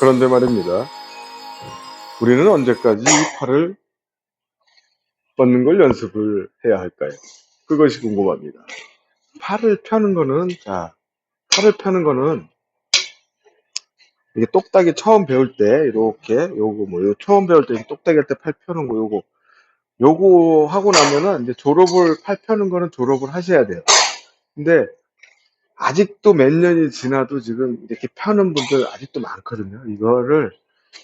그런데 말입니다. 우리는 언제까지 이 팔을 뻗는 걸 연습을 해야 할까요? 그것이 궁금합니다. 팔을 펴는 거는, 자, 팔을 펴는 거는, 이게 똑딱이 처음 배울 때, 이렇게, 요거 뭐, 요 처음 배울 때, 똑딱이 할 때 팔 펴는 거, 요거, 요거 하고 나면은, 이제 졸업을, 팔 펴는 거는 졸업을 하셔야 돼요. 근데, 아직도 몇 년이 지나도 지금 이렇게 펴는 분들 아직도 많거든요. 이거를,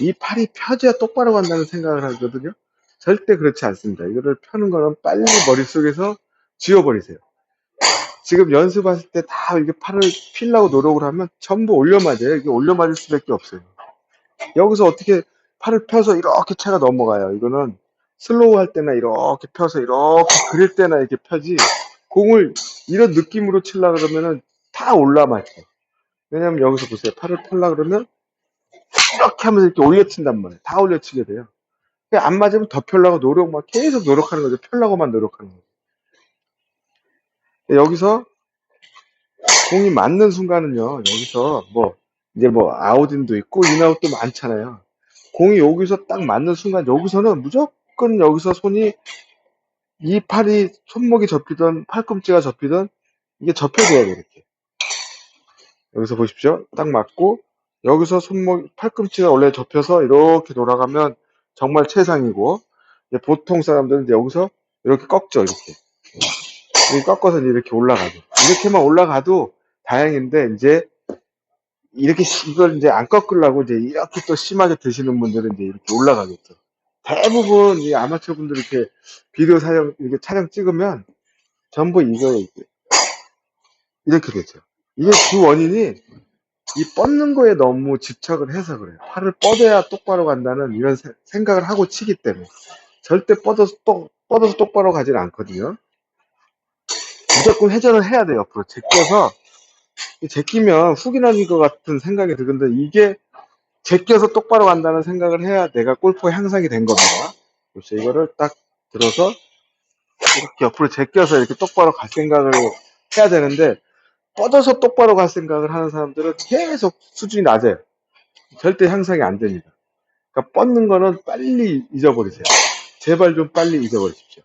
이 팔이 펴져야 똑바로 간다는 생각을 하거든요. 절대 그렇지 않습니다. 이거를 펴는 거는 빨리 머릿속에서 지워버리세요. 지금 연습하실 때 다 이게 팔을 피려고 노력을 하면 전부 올려 맞아요. 이게 올려 맞을 수밖에 없어요. 여기서 어떻게 팔을 펴서 이렇게 채가 넘어가요. 이거는 슬로우 할 때나 이렇게 펴서 이렇게 그릴 때나 이렇게 펴지 공을 이런 느낌으로 치려 그러면은 다 올라 맞죠. 왜냐면 여기서 보세요. 팔을 펴려 그러면 이렇게 하면서 이렇게 올려친단 말이에요. 다 올려치게 돼요. 안 맞으면 더 펴려고 노력 막 계속 노력하는 거죠. 펴려고만 노력하는 거죠. 여기서 공이 맞는 순간은요, 여기서 뭐, 이제 뭐, 아웃인도 있고, 인아웃도 많잖아요. 공이 여기서 딱 맞는 순간, 여기서는 무조건 여기서 손이, 이 팔이, 손목이 접히던, 팔꿈치가 접히던, 이게 접혀져야 돼, 이렇게. 여기서 보십시오. 딱 맞고, 여기서 손목, 팔꿈치가 원래 접혀서 이렇게 돌아가면 정말 최상이고, 보통 사람들은 이제 여기서 이렇게 꺾죠, 이렇게. 이렇게 꺾어서 이렇게 올라가죠. 이렇게만 올라가도 다행인데, 이제, 이렇게, 시- 이걸 이제 안 꺾으려고 이제 이렇게 또 심하게 드시는 분들은 이제 이렇게 올라가겠죠. 대부분 이 아마추어 분들 이렇게 비디오 촬영, 이렇게 촬영 찍으면 전부 이거 이렇게, 이렇게 되죠. 이게 그 원인이 이 뻗는 거에 너무 집착을 해서 그래요. 팔을 뻗어야 똑바로 간다는 이런 세- 생각을 하고 치기 때문에. 절대 뻗어서 똑, 뻗어서 똑바로 가진 않거든요. 무조건 회전을 해야 돼요. 옆으로 제껴서 이 제끼면 훅이 나는 것 같은 생각이 드는데 이게 제껴서 똑바로 간다는 생각을 해야 내가 골프 향상이 된 겁니다. 그렇죠. 이거를 딱 들어서 이렇게 옆으로 제껴서 이렇게 똑바로 갈 생각을 해야 되는데 뻗어서 똑바로 갈 생각을 하는 사람들은 계속 수준이 낮아요. 절대 향상이 안 됩니다. 그러니까 뻗는 거는 빨리 잊어버리세요. 제발 좀 빨리 잊어버리십시오.